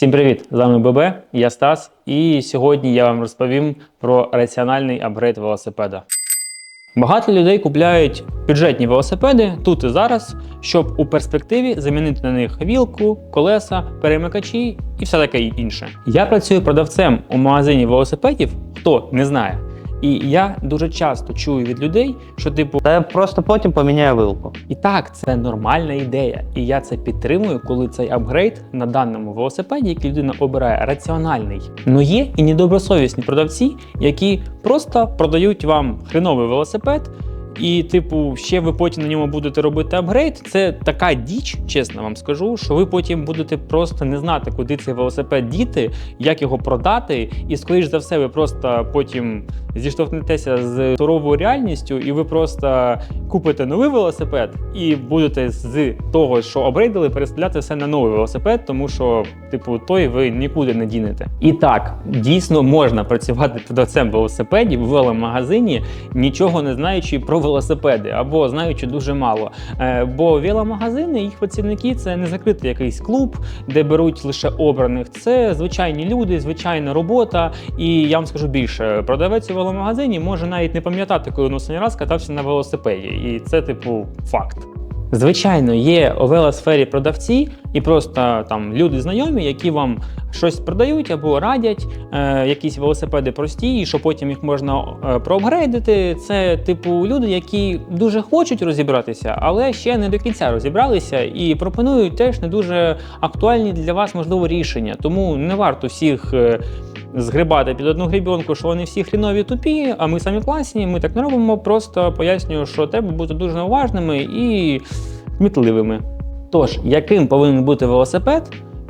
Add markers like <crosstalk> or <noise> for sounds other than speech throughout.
Всім привіт! З вами ББ, я Стас, і сьогодні я вам розповім про раціональний апгрейд велосипеда. Багато людей купляють бюджетні велосипеди тут і зараз, щоб у перспективі замінити на них вілку, колеса, перемикачі і все таке інше. Я працюю продавцем у магазині велосипедів, хто не знає. І я дуже часто чую від людей, що типу Та я просто потім поміняю вилку. і так, це нормальна ідея, і я це підтримую, коли цей апгрейд на даному велосипеді, який людина обирає, раціональний. Но є і недобросовісні продавці, які просто продають вам хреновий велосипед. І, типу, ще ви потім на ньому будете робити апгрейд. Це така діч, чесно вам скажу, що ви потім будете просто не знати, куди цей велосипед діти, як його продати, і скоріш за все, ви просто потім зіштовхнетеся з суровою реальністю, і ви просто купите новий велосипед і будете з того, що обрейдили, переставляти все на новий велосипед, тому що, типу, той ви нікуди не дінете. І так, дійсно можна працювати продавцем велосипедів в веломагазині, нічого не знаючи про велосипеди або знаючи дуже мало. Е, Бо веломагазини, їх працівники це не закритий якийсь клуб, де беруть лише обраних. Це звичайні люди, звичайна робота. І я вам скажу більше, продавець веломагазині може навіть не пам'ятати, коли він останній раз катався на велосипеді. І це, типу, факт. Звичайно, є у велосфері продавці і просто там люди знайомі, які вам щось продають або радять, е, якісь велосипеди прості, що потім їх можна е, проапгрейдити. Це типу люди, які дуже хочуть розібратися, але ще не до кінця розібралися і пропонують теж не дуже актуальні для вас можливо рішення. Тому не варто всіх. е, Згрибати під одну грібінку, що вони всі хрінові тупі, а ми самі класні. Ми так не робимо. Просто пояснюю, що треба бути дуже уважними і кмітливими. Тож, яким повинен бути велосипед,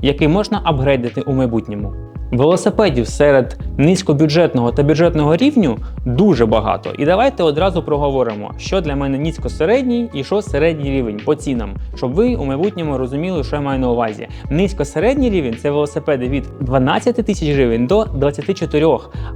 який можна апгрейдити у майбутньому? Велосипедів серед низькобюджетного та бюджетного рівню дуже багато. І давайте одразу проговоримо, що для мене низько-середній і що середній рівень по цінам, щоб ви у майбутньому розуміли, що я маю на увазі. Низько-середній рівень це велосипеди від 12 тисяч гривень до 24,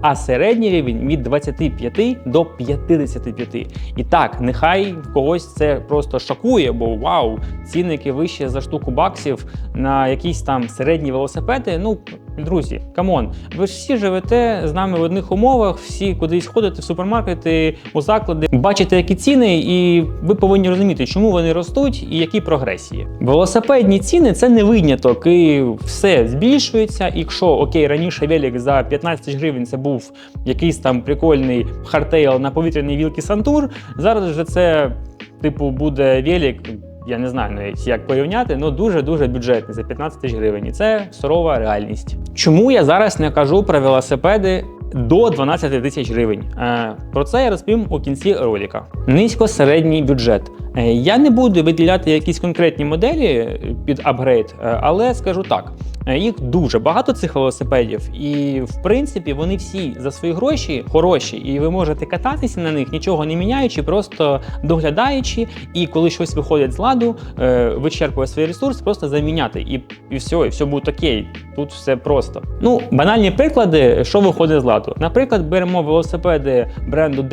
а середній рівень від 25 до 55. І так, нехай когось це просто шокує, бо вау, цінники вище за штуку баксів на якісь там середні велосипеди. Ну, друзі, камон, ви ж всі живете з нами в одних умовах, всі кудись ходите в супермаркети, у заклади, бачите, які ціни, і ви повинні розуміти, чому вони ростуть і які прогресії. Велосипедні ціни це не виняток, і все збільшується. Якщо окей, раніше велик за 15 гривень це був якийсь там прикольний хардтейл на повітряній вілки Сантур, зараз вже це типу буде велик. Я не знаю навіть як порівняти, але дуже-дуже бюджетний за 15 тисяч гривень. І це сурова реальність. Чому я зараз не кажу про велосипеди до 12 тисяч гривень? Е, про це я розповім у кінці ролика. Низько-середній бюджет. Е, я не буду виділяти якісь конкретні моделі під апгрейд, е, але скажу так. Їх дуже багато цих велосипедів, і в принципі вони всі за свої гроші хороші, і ви можете кататися на них, нічого не міняючи, просто доглядаючи. І коли щось виходить з ладу, вичерпує свій ресурс, просто заміняти. І, і все, і все буде окей. Тут все просто. Ну, банальні приклади, що виходить з ладу. Наприклад, беремо велосипеди бренду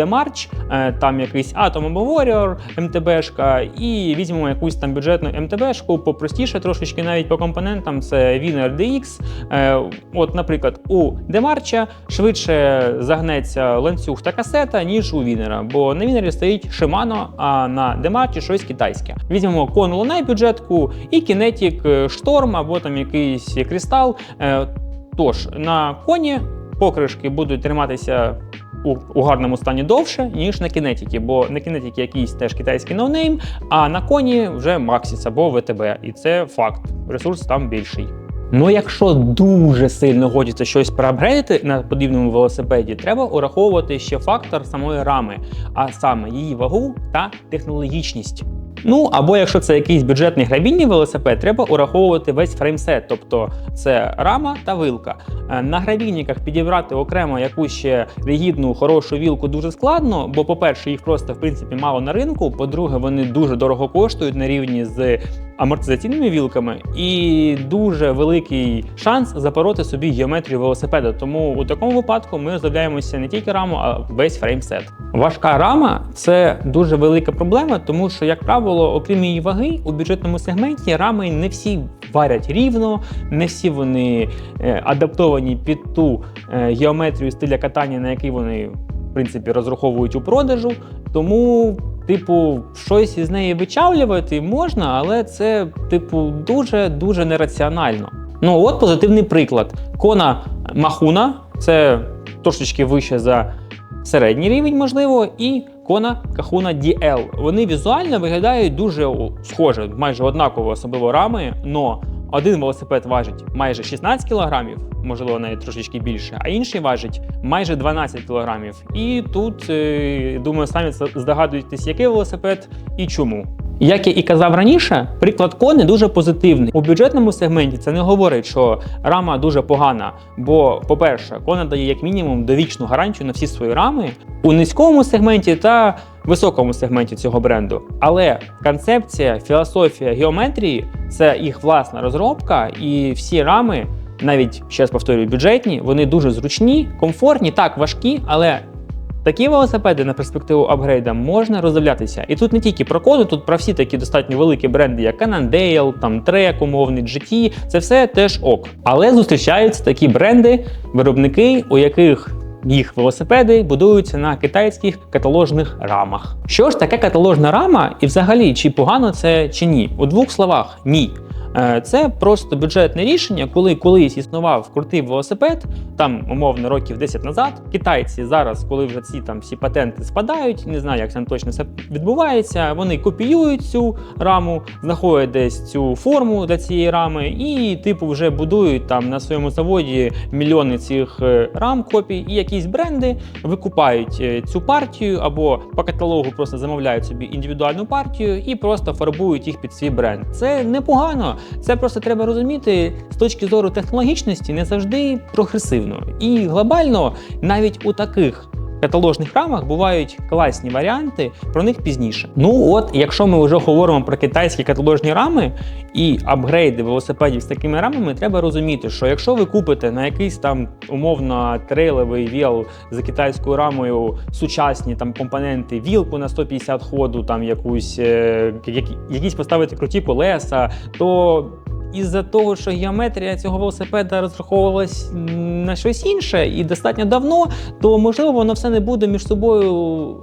е, там якийсь Atom або Warrior, МТБшка, і візьмемо якусь там бюджетну МТБшку, попростіше трошечки навіть по компонентам. Це Wiener DX. Е, От, наприклад, у Демарча швидше загнеться ланцюг та касета, ніж у Вінера, бо на Вінері стоїть Shimano, а на Демарчі щось китайське. Візьмемо Konu Lunai бюджетку і Kinetic Storm або там якийсь кристал. Е, Тож на коні покришки будуть триматися у, у гарному стані довше, ніж на кінетіки, бо на кінетіки якийсь теж китайський ноунейм, а на коні вже Maxis або ВТБ. І це факт. Ресурс там більший. Ну, якщо дуже сильно хочеться щось проапгрейдити на подібному велосипеді, треба ураховувати ще фактор самої рами, а саме її вагу та технологічність. Ну або якщо це якийсь бюджетний грабінний велосипед, треба ураховувати весь фреймсет, тобто це рама та вилка. Е, На гравійниках підібрати окремо якусь ще ригідну, хорошу вілку дуже складно, бо, по-перше, їх просто в принципі мало на ринку. По-друге, вони дуже дорого коштують на рівні з амортизаційними вілками, і дуже великий шанс запороти собі геометрію велосипеда. Тому у такому випадку ми розглядаємося не тільки раму, а весь фреймсет. Важка рама це дуже велика проблема, тому що, як правило, окрім її ваги, у бюджетному сегменті рами не всі варять рівно, не всі вони е, адаптовані під ту е, геометрію стиля катання, на який вони в принципі розраховують у продажу. Тому, типу, щось із неї вичавлювати можна, але це, типу, дуже дуже нераціонально. Ну, от позитивний приклад. Кона Махуна це трошечки вище за середній рівень, можливо, і Кона Кахуна DL. Вони візуально виглядають дуже схоже, майже однаково, особливо рами, но один велосипед важить майже 16 кілограмів, можливо, навіть трошечки більше, а інший важить майже 12 кілограмів. І тут, е, думаю, самі здогадуєтесь, який велосипед і чому. Як я і казав раніше, приклад кони дуже позитивний. У бюджетному сегменті це не говорить, що рама дуже погана. Бо, по-перше, кона дає як мінімум довічну гарантію на всі свої рами у низькому сегменті та високому сегменті цього бренду. Але концепція, філософія геометрії це їх власна розробка, і всі рами, навіть ще раз повторюю, бюджетні, вони дуже зручні, комфортні, так важкі, але Такі велосипеди на перспективу апгрейда можна роздивлятися. І тут не тільки про коду, тут про всі такі достатньо великі бренди, як Cannondale, там Trek, умовний GT, це все теж ок. Але зустрічаються такі бренди, виробники, у яких їх велосипеди будуються на китайських каталожних рамах. Що ж таке каталожна рама, і взагалі чи погано це чи ні? У двох словах ні. Е, Це просто бюджетне рішення, коли колись існував крутий велосипед, там умовно років 10 назад. Китайці зараз, коли вже ці там всі патенти спадають, не знаю, як там точно все відбувається. Вони копіюють цю раму, знаходять десь цю форму для цієї рами, і типу вже будують там на своєму заводі мільйони цих е, рам копій, і якісь бренди викупають е, цю партію або по каталогу просто замовляють собі індивідуальну партію і просто фарбують їх під свій бренд. Це непогано. Це просто треба розуміти з точки зору технологічності не завжди прогресивно. І глобально навіть у таких каталожних рамах бувають класні варіанти, про них пізніше. Ну от, якщо ми вже говоримо про китайські каталожні рами і апгрейди велосипедів з такими рамами, треба розуміти, що якщо ви купите на якийсь там умовно трейловий віл з китайською рамою сучасні там компоненти, вілку на 150 ходу, там якусь е, якісь поставити круті колеса, то із-за того, що геометрія цього велосипеда розраховувалась на щось інше і достатньо давно, то можливо воно все не буде між собою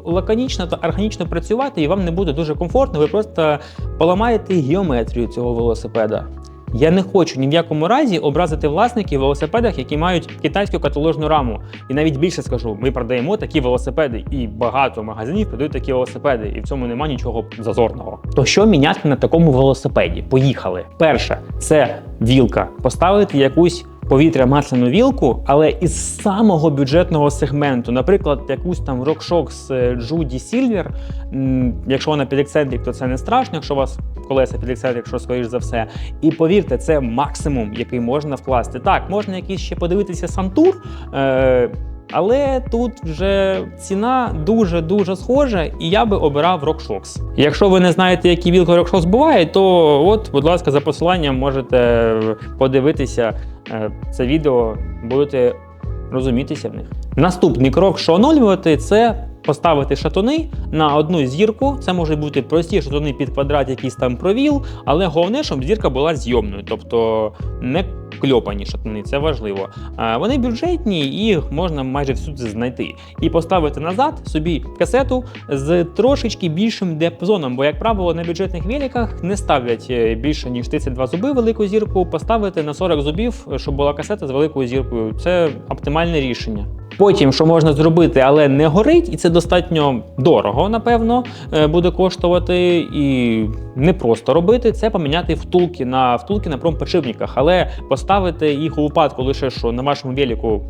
лаконічно та органічно працювати, і вам не буде дуже комфортно. Ви просто поламаєте геометрію цього велосипеда. Я не хочу ні в якому разі образити власників велосипедах, які мають китайську каталожну раму. І навіть більше скажу, ми продаємо такі велосипеди, і багато магазинів продають такі велосипеди, і в цьому нема нічого зазорного. То що міняти на такому велосипеді? Поїхали. Перше, це вілка. Поставити якусь повітря масляну вілку, але із самого бюджетного сегменту, наприклад, якусь там рокшок з Джуді Сільвер. якщо вона під ексцентрик, то це не страшно, якщо у вас колеса під ексцентрик, що скоріш за все. І повірте, це максимум, який можна вкласти. Так, можна якийсь ще подивитися Сантур. Але тут вже ціна дуже дуже схожа, і я би обирав RockShox. Якщо ви не знаєте, які вілки RockShox буває, то от, будь ласка, за посиланням можете подивитися е, це відео, будете розумітися в них. Наступний крок, що оновлювати, це поставити шатуни на одну зірку. Це можуть бути прості шатуни під квадрат, якийсь там провіл, але головне, щоб зірка була зйомною, тобто не кльопані шатуни, це важливо. Вони бюджетні, і їх можна майже всюди знайти. І поставити назад собі касету з трошечки більшим діапазоном, бо, як правило, на бюджетних великах не ставлять е, більше ніж 32 зуби велику зірку, поставити на 40 зубів, щоб була касета з великою зіркою. Це оптимальне рішення. Потім, що можна зробити, але не горить, і це достатньо дорого, напевно, е, буде коштувати і не просто робити, це поміняти втулки на втулки на промподшипниках, але поставити їх у випадку лише що на вашому велику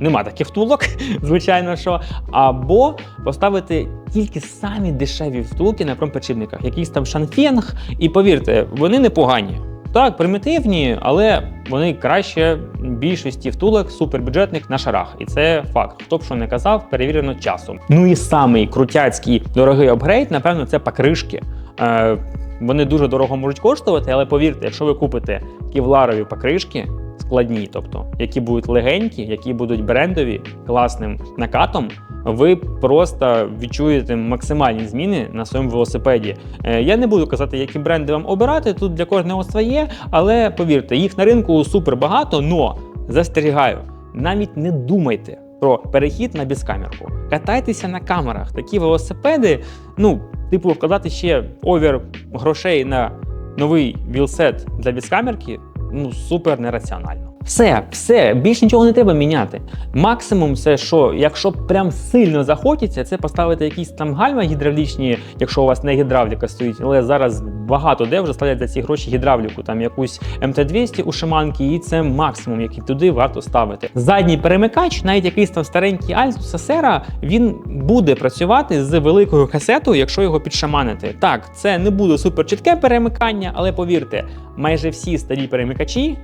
нема таких втулок, <laughs> звичайно що. Або поставити тільки самі дешеві втулки на промподшипниках, якийсь там шанфенг, і повірте, вони непогані. Так, примітивні, але вони краще більшості втулок супербюджетних на шарах. І це факт. Хто б що не казав, перевірено часом. Ну і самий крутяцький дорогий апгрейд, напевно, це покришки. Е, вони дуже дорого можуть коштувати, але повірте, якщо ви купите кевларові покришки, складні, тобто, які будуть легенькі, які будуть брендові, класним накатом, ви просто відчуєте максимальні зміни на своєму велосипеді. Е, Я не буду казати, які бренди вам обирати, тут для кожного своє, але повірте, їх на ринку супер багато, но застерігаю, навіть не думайте про перехід на безкамерку. Катайтеся на камерах. Такі велосипеди, ну, типу, вкладати ще овер грошей на новий вілсет для безкамерки, ну супер нераціонально. Все, все, більше нічого не треба міняти. Максимум, це що, якщо прям сильно захочеться, це поставити якісь там гальма гідравлічні, якщо у вас не гідравліка стоїть, але зараз багато де вже ставлять за ці гроші гідравліку, там якусь МТ-200 у Шиманки, і це максимум, який туди варто ставити. Задній перемикач, навіть якийсь там старенький Altus Sera, він буде працювати з великою касетою, якщо його підшаманити. Так, це не буде супер чітке перемикання, але повірте, майже всі старі перемикачі,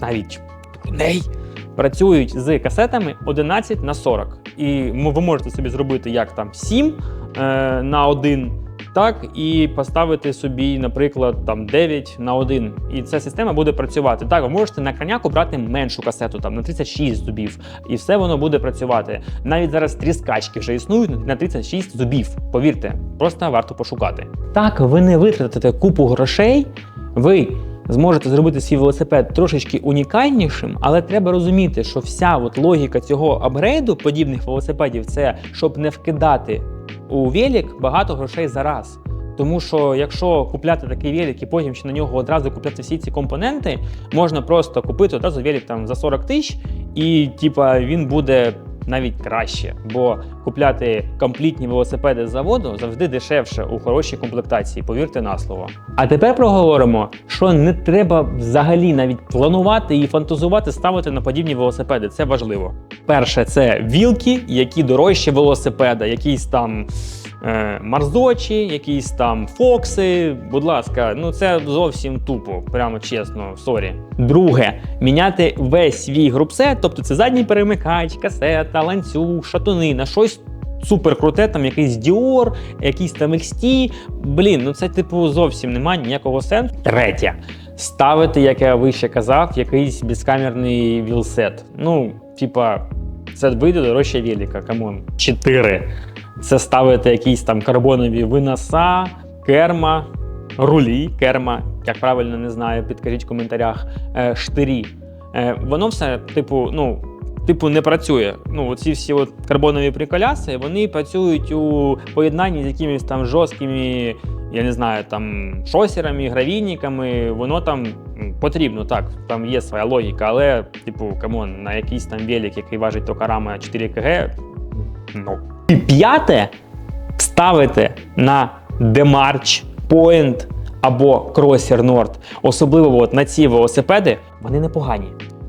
навіть ней, працюють з касетами 11 на 40. І ви можете собі зробити як там 7 е, на 1, так і поставити собі, наприклад, там 9 на 1. І ця система буде працювати. Так, ви можете на коняку брати меншу касету, там на 36 зубів, і все воно буде працювати. Навіть зараз тріскачки вже існують на 36 зубів. Повірте, просто варто пошукати. Так, ви не витратите купу грошей, ви зможете зробити свій велосипед трошечки унікальнішим, але треба розуміти, що вся от логіка цього апгрейду подібних велосипедів це щоб не вкидати у велик багато грошей за раз. Тому що якщо купляти такий велик і потім ще на нього одразу купляти всі ці компоненти, можна просто купити одразу велик там за 40 тисяч, і типа він буде навіть краще, бо купляти комплітні велосипеди з заводу завжди дешевше у хорошій комплектації, повірте на слово. А тепер проговоримо, що не треба взагалі навіть планувати і фантазувати ставити на подібні велосипеди. Це важливо. Перше, це вілки, які дорожчі велосипеда, якісь там. е, Марзочі, якісь там Фокси. Будь ласка, ну це зовсім тупо, прямо чесно, сорі. Друге, міняти весь свій групсет, тобто це задній перемикач, касета, ланцюг, шатуни на щось супер круте, там якийсь Dior, якийсь там XT. Блін, ну це типу зовсім немає ніякого сенсу. Третє. Ставити, як я вище казав, якийсь безкамерний вілсет. Ну, типа, це вийде дорожче велика, камон. Чотири. Це ставити якісь там карбонові виноса, керма, рулі, керма, як правильно не знаю, підкажіть в коментарях, е, штирі. Е, воно все, типу, ну. Типу, не працює. Ну, оці всі от карбонові приколяси, вони працюють у поєднанні з якимись там жорсткими, я не знаю, там шосерами, гравійниками. Воно там потрібно, так, там є своя логіка, але, типу, камон, на якийсь там велик, який важить токарама 4 кг, ну. І п'яте ставити на Demarch, Point або Crosser Nord. Особливо от на ці велосипеди, вони непогані.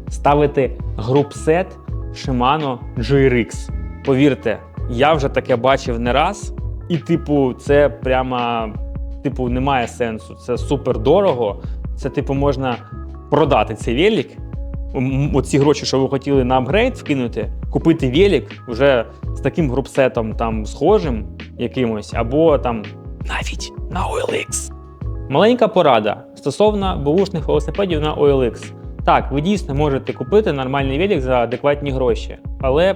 Ставити групсет Shimano GRX. Повірте, я вже таке бачив не раз, і, типу, це прямо типу, немає сенсу. Це супер дорого. Це, типу, можна продати цей велик. Оці гроші, що ви хотіли на апгрейд вкинути, купити велик вже з таким групсетом там схожим якимось, або там навіть на OLX. Маленька порада стосовно бушних велосипедів на OLX. Так, ви дійсно можете купити нормальний велик за адекватні гроші, але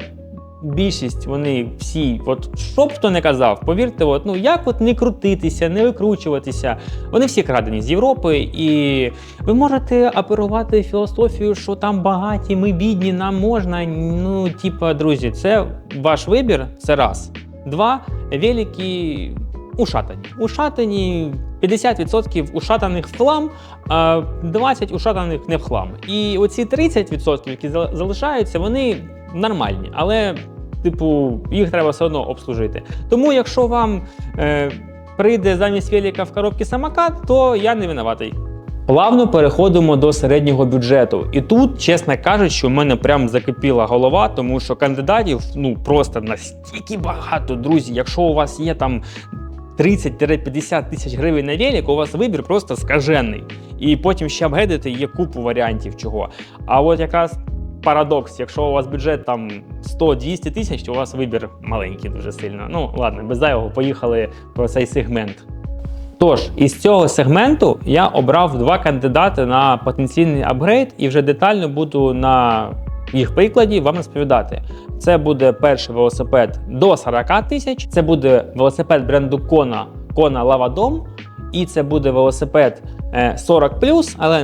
більшість вони всі, от що б хто не казав, повірте, от, ну як от не крутитися, не викручуватися, вони всі крадені з Європи, і ви можете оперувати філософію, що там багаті, ми бідні, нам можна. Ну, типа, друзі, це ваш вибір, це раз. Два, велики ушатані. Ушатані 50% ушатаних в хлам, 20% ушатаних не в хлам. І оці 30%, які залишаються, вони нормальні, але, типу, їх треба все одно обслужити. Тому, якщо вам е, прийде замість велика в коробці самокат, то я не винуватий. Плавно переходимо до середнього бюджету. І тут, чесно кажучи, у мене прям закипіла голова, тому що кандидатів ну просто настільки багато, друзі. Якщо у вас є там 30-50 тисяч гривень на велик, у вас вибір просто скажений. І потім ще апгрейдити є купу варіантів чого. А от якраз парадокс, якщо у вас бюджет там 100-200 тисяч, то у вас вибір маленький дуже сильно. Ну ладно, без зайвого поїхали про цей сегмент. Тож, із цього сегменту я обрав два кандидати на потенційний апгрейд і вже детально буду на їх прикладів вам розповідати. Це буде перший велосипед до 40 тисяч. Це буде велосипед бренду Kona, Kona Lavadom. І це буде велосипед е, 40 але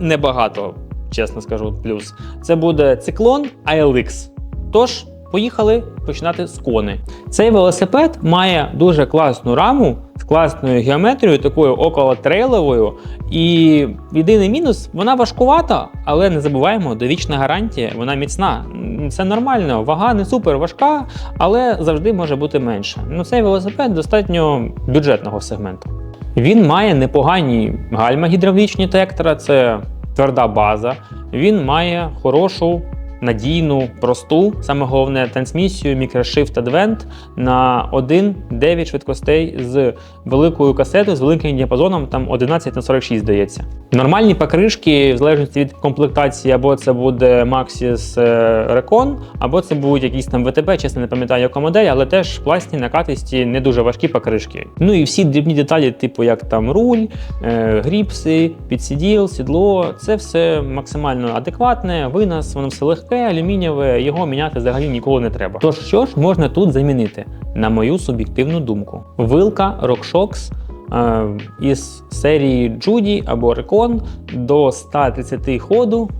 небагато, чесно скажу, плюс. Це буде циклон ILX. Тож, поїхали починати з кони. Цей велосипед має дуже класну раму з класною геометрією, такою околотрейловою. І єдиний мінус, вона важкувата, але не забуваємо, довічна гарантія, вона міцна. Це нормально, вага не супер важка, але завжди може бути менше. Ну, цей велосипед достатньо бюджетного сегменту. Він має непогані гальма гідравлічні тектора, це тверда база. Він має хорошу, надійну, просту, саме головне трансмісію Microshift Advent на 1,9 швидкостей з великою касетою, з великим діапазоном, там 11 на 46 здається. Нормальні покришки, в залежності від комплектації, або це буде Maxis е, Recon, або це будуть якісь там ВТБ, чесно не пам'ятаю, яка модель, але теж класні накатисті, не дуже важкі покришки. Ну і всі дрібні деталі, типу як там руль, е, гріпси, підсиділ, сідло, це все максимально адекватне, винос, воно все легке, алюмінієве, його міняти взагалі ніколи не треба. Тож що ж можна тут замінити, на мою суб'єктивну думку? Вилка RockShox е, із серії Judy або Recon до 130 ходу,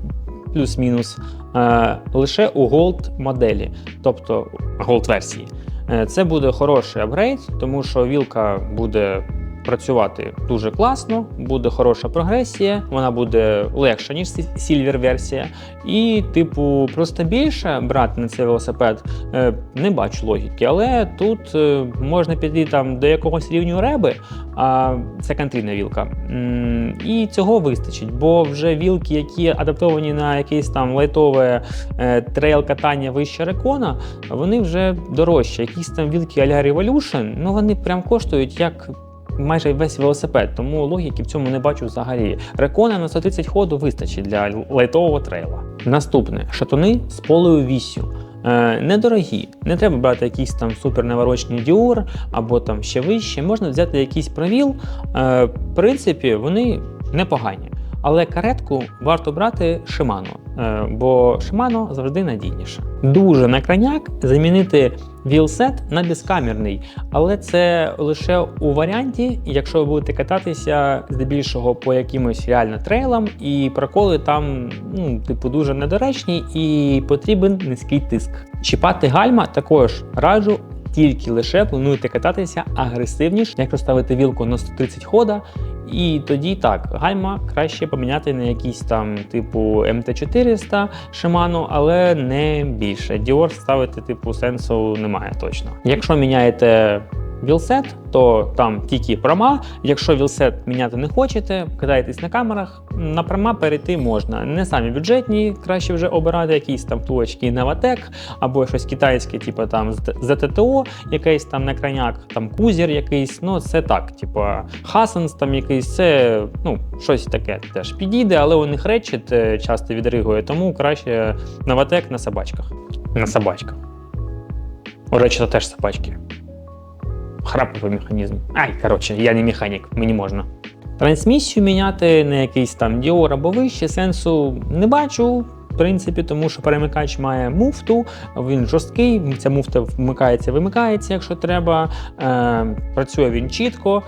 плюс-мінус, е, лише у Gold моделі, тобто Gold версії. Е, Це буде хороший апгрейд, тому що вілка буде працювати дуже класно, буде хороша прогресія, вона буде легша, ніж Silver версія. І, типу, просто більше брати на цей велосипед е, не бачу логіки. Але тут е, можна піти там до якогось рівню реби, а це контрійна вілка. І цього вистачить, бо вже вілки, які адаптовані на якесь там лайтове е, трейл катання вище рекона, вони вже дорожчі. Якісь там вілки а-ля Revolution, ну вони прям коштують як. Майже весь велосипед, тому логіки в цьому не бачу взагалі. Рекона на 130 ходу вистачить для лайтового трейла. Наступне шатуни з полею вісю. Е, недорогі, не треба брати якісь там супернаворочні Dior або там ще вище. Можна взяти якийсь провіл. Е, в принципі, вони непогані. Але каретку варто брати Shimano, е, бо Shimano завжди надійніше. Дуже на крайняк замінити вілсет на безкамерний, але це лише у варіанті, якщо ви будете кататися здебільшого по якимось реально трейлам, і проколи там, ну, типу, дуже недоречні і потрібен низький тиск. Чіпати гальма також раджу. Тільки лише плануєте кататися агресивніше, якщо ставити вілку на 130 хода, і тоді так, гальма краще поміняти на якийсь там типу МТ400 Shimano, але не більше. Dior ставити типу сенсу немає точно. Якщо міняєте вілсет, то там тільки прома. Якщо вілсет міняти не хочете, катаєтесь на камерах, на прома перейти можна. Не самі бюджетні, краще вже обирати якісь там втулочки Nevatec або щось китайське, типу там ZTO, якийсь там на крайняк, там кузір якийсь. Ну це так, типу Хасенс там якийсь, це ну щось таке теж підійде, але у них речит е, часто відригує, тому краще Nevatec на собачках. На собачках. О речі, це теж собачки. Храповий механізм. Ай, коротше, я не механік, мені можна. Трансмісію міняти на якийсь там Dior або вище сенсу не бачу. В принципі, тому що перемикач має муфту, він жорсткий, ця муфта вмикається, вимикається, якщо треба. Е, працює він чітко.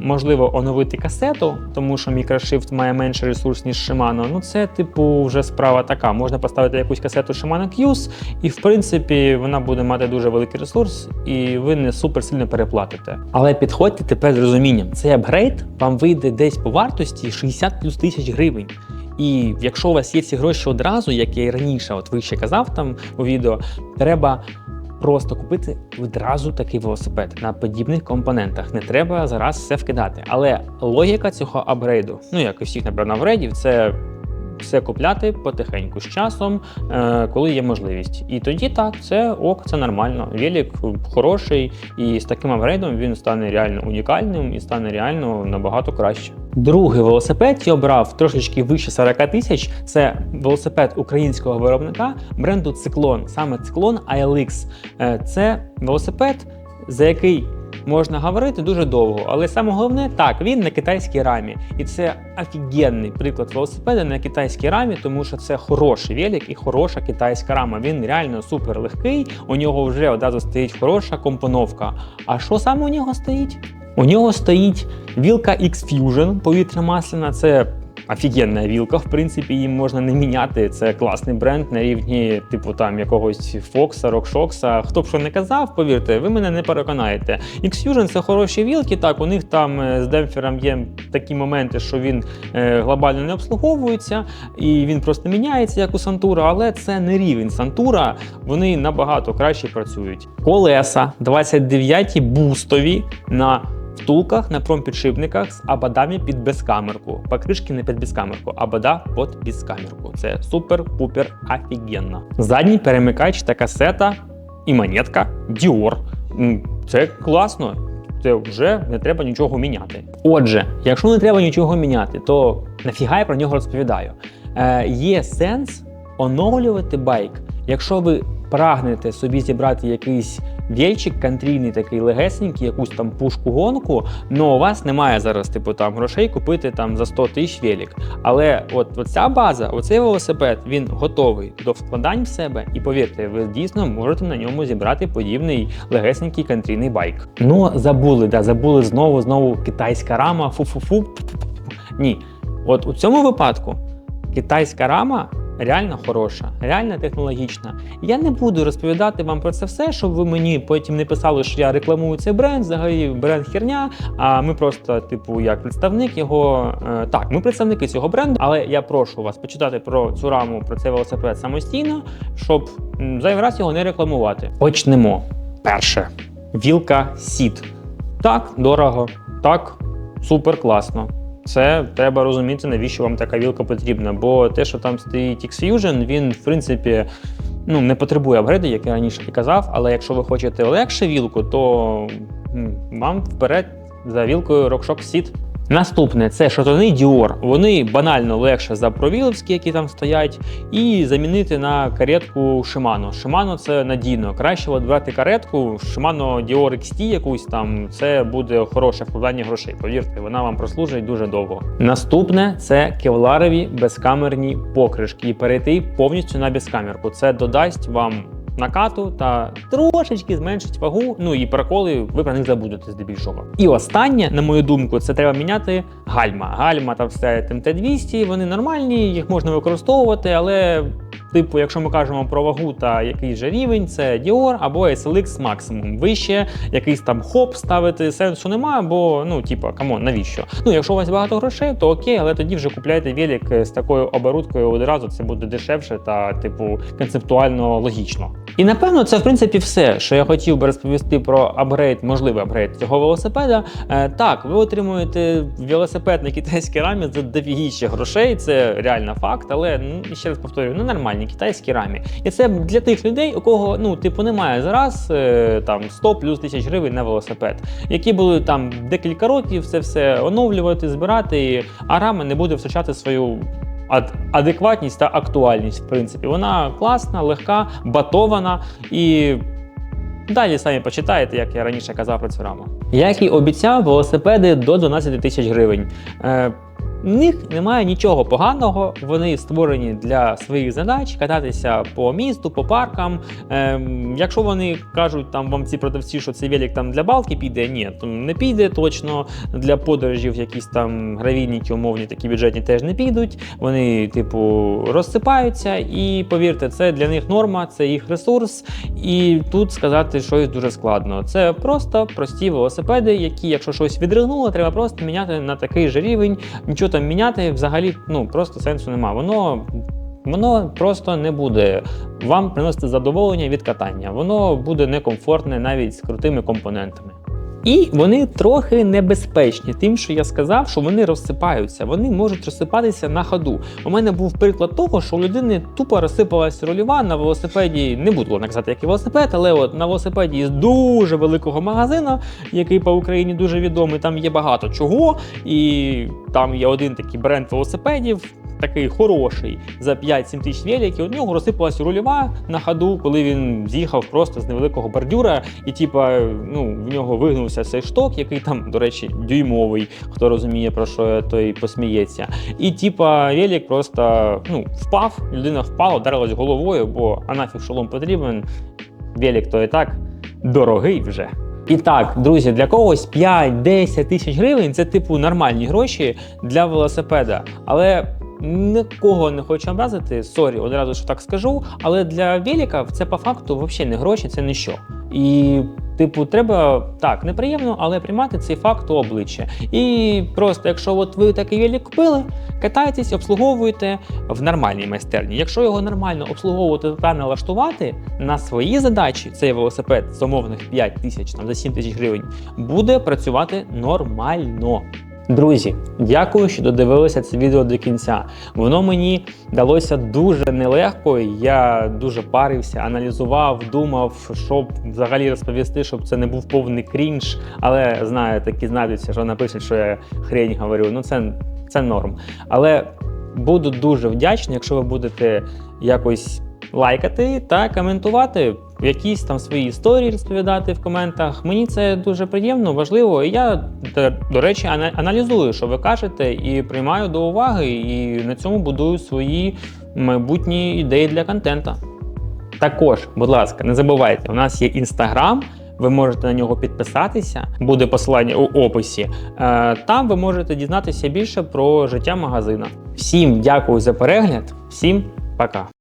Можливо, оновити касету, тому що Microshift має менше ресурс, ніж Shimano. Ну, це, типу, вже справа така. Можна поставити якусь касету Shimano Qs, і в принципі вона буде мати дуже великий ресурс, і ви не супер сильно переплатите. Але підходьте тепер з розумінням. Цей апгрейд вам вийде десь по вартості 60 плюс тисяч гривень. І якщо у вас є ці гроші одразу, як я і раніше, от ви ще казав там у відео, треба просто купити одразу такий велосипед на подібних компонентах. Не треба зараз все вкидати. Але логіка цього апгрейду, ну як і всіх напевно апгрейдів, це все купляти потихеньку з часом, е, коли є можливість. І тоді так, це ок, це нормально. Велик хороший, і з таким апгрейдом він стане реально унікальним і стане реально набагато краще. Другий велосипед я обрав трошечки вище 40 тисяч. Це велосипед українського виробника бренду Циклон. Саме Циклон ILX. Е, Це велосипед, за який можна говорити дуже довго. Але саме головне, так, він на китайській рамі. І це офігенний приклад велосипеда на китайській рамі, тому що це хороший велик і хороша китайська рама. Він реально супер легкий. У нього вже одразу стоїть хороша компоновка. А що саме у нього стоїть? У нього стоїть вілка X-Fusion повітря масляна. Це офігенна вілка, в принципі, її можна не міняти. Це класний бренд на рівні, типу там якогось Фокса, Рокшокса. Хто б що не казав, повірте, ви мене не переконаєте. X-Fusion це хороші вілки. Так, у них там е, з демпфером є такі моменти, що він е, глобально не обслуговується, і він просто міняється як у Сантура, але це не рівень Сантура. Вони набагато краще працюють. Колеса 29 бустові на втулках на промпідшипниках з абадами під безкамерку. Покришки не під безкамерку, абада під безкамерку. Це супер-пупер офігенно. Задній перемикач та касета і монетка Dior. Це класно. Це вже не треба нічого міняти. Отже, якщо не треба нічого міняти, то нафіга я про нього розповідаю. Е, є сенс оновлювати байк, якщо ви прагнете собі зібрати якийсь вільчик кантрійний, такий легесенький, якусь там пушку гонку, але у вас немає зараз, типу, там грошей купити там за 100 тисяч велик. Але от ця база, оцей велосипед, він готовий до вкладань в себе, і повірте, ви дійсно можете на ньому зібрати подібний легесенький кантрійний байк. Ну, забули, да, забули знову, знову китайська рама, фу-фу-фу. Ні. От у цьому випадку китайська рама реально хороша, реально технологічна. Я не буду розповідати вам про це все, щоб ви мені потім не писали, що я рекламую цей бренд, взагалі бренд херня. А ми просто, типу, як представник його. е, Так, ми представники цього бренду, але я прошу вас почитати про цю раму, про цей велосипед самостійно, щоб зайвий раз його не рекламувати. Почнемо. Перше. Вілка Сіт. Так, дорого, так, супер класно. Це треба розуміти, навіщо вам така вілка потрібна. Бо те, що там стоїть X-Fusion, він, в принципі, ну, не потребує апгрейду, як я раніше казав. Але якщо ви хочете легше вілку, то вам вперед за вілкою RockShox Seat. Наступне це шатуни Dior. Вони банально легше за провіловські, які там стоять, і замінити на каретку Shimano. Shimano це надійно. Краще от брати каретку, Shimano Dior XT якусь там, це буде хороше вкладання грошей. Повірте, вона вам прослужить дуже довго. Наступне це кевларові безкамерні покришки. І перейти повністю на безкамерку. Це додасть вам накату та трошечки зменшить вагу. Ну і проколи ви про них забудете здебільшого. І останнє, на мою думку, це треба міняти гальма. Гальма та все МТ-200, вони нормальні, їх можна використовувати, але. Типу, якщо ми кажемо про вагу та якийсь же рівень, це Dior або SLX максимум. Вище якийсь там хоп ставити сенсу немає, бо ну, типу, камон, навіщо? Ну, якщо у вас багато грошей, то окей, але тоді вже купляйте велик з такою оборудкою одразу. Це буде дешевше та, типу, концептуально логічно. І напевно, це в принципі все, що я хотів би розповісти про апгрейд, можливий апгрейд цього велосипеда. Е, так, ви отримуєте велосипед на китайській рамі за дофігіще грошей, це реально факт, але ну, ще раз повторюю, ну нормальні китайські рамі. І це для тих людей, у кого ну, типу, немає зараз е, там 100 плюс тисяч гривень на велосипед, які були там декілька років це все оновлювати, збирати, а рама не буде втрачати свою адекватність та актуальність. В принципі, вона класна, легка, батована і. Далі самі почитаєте, як я раніше казав про цю раму. Як і обіцяв, велосипеди до 12 тисяч гривень. В них немає нічого поганого, вони створені для своїх задач кататися по місту, по паркам. Ем, якщо вони кажуть там вам ці продавці, що цей велик там для балки піде, ні, то не піде точно. Для подорожів якісь там гравійні ті умовні, такі бюджетні теж не підуть. Вони, типу, розсипаються, і повірте, це для них норма, це їх ресурс. І тут сказати щось дуже складно. Це просто прості велосипеди, які, якщо щось відригнуло, треба просто міняти на такий же рівень. Нічого там міняти взагалі ну, просто сенсу нема. Воно. Воно просто не буде вам приносити задоволення від катання. Воно буде некомфортне навіть з крутими компонентами. І вони трохи небезпечні, тим, що я сказав, що вони розсипаються. Вони можуть розсипатися на ходу. У мене був приклад того, що у людини тупо розсипалася рольова на велосипеді. Не буду наказати, який велосипед, але от на велосипеді з дуже великого магазину, який по Україні дуже відомий. Там є багато чого, і там є один такий бренд велосипедів. такий хороший за 5-7 тисяч велик, і у нього розсипалась рульова на ходу, коли він з'їхав просто з невеликого бордюра, і типа, ну, в нього вигнувся цей шток, який там, до речі, дюймовий, хто розуміє, про що я, той посміється. І типа велик просто ну, впав, людина впала, вдарилась головою, бо а нафіг шолом потрібен. Велик то і так дорогий вже. І так, друзі, для когось 5-10 тисяч гривень це типу нормальні гроші для велосипеда. Але нікого не хочу образити, сорі, одразу що так скажу. Але для велика це по факту взагалі не гроші, це ніщо. І, типу, треба так, неприємно, але приймати цей факт у обличчя. І просто, якщо от ви такий велик купили, катайтесь, обслуговуйте в нормальній майстерні. Якщо його нормально обслуговувати та налаштувати на свої задачі, цей велосипед з умовних 5 тисяч там за 7 тисяч гривень буде працювати нормально. Друзі, дякую, що додивилися це відео до кінця. Воно мені далося дуже нелегко. Я дуже парився, аналізував, думав, щоб взагалі розповісти, щоб це не був повний крінж. Але знаю, такі знайдуться, що напишуть, що я хрень говорю. Ну це, це норм. Але буду дуже вдячний, якщо ви будете якось лайкати та коментувати, якісь там свої історії розповідати в коментах. Мені це дуже приємно, важливо. І я, до, речі, аналізую, що ви кажете, і приймаю до уваги, і на цьому будую свої майбутні ідеї для контенту. Також, будь ласка, не забувайте, у нас є інстаграм. Ви можете на нього підписатися, буде посилання у описі. Е, Там ви можете дізнатися більше про життя магазина. Всім дякую за перегляд, всім пока.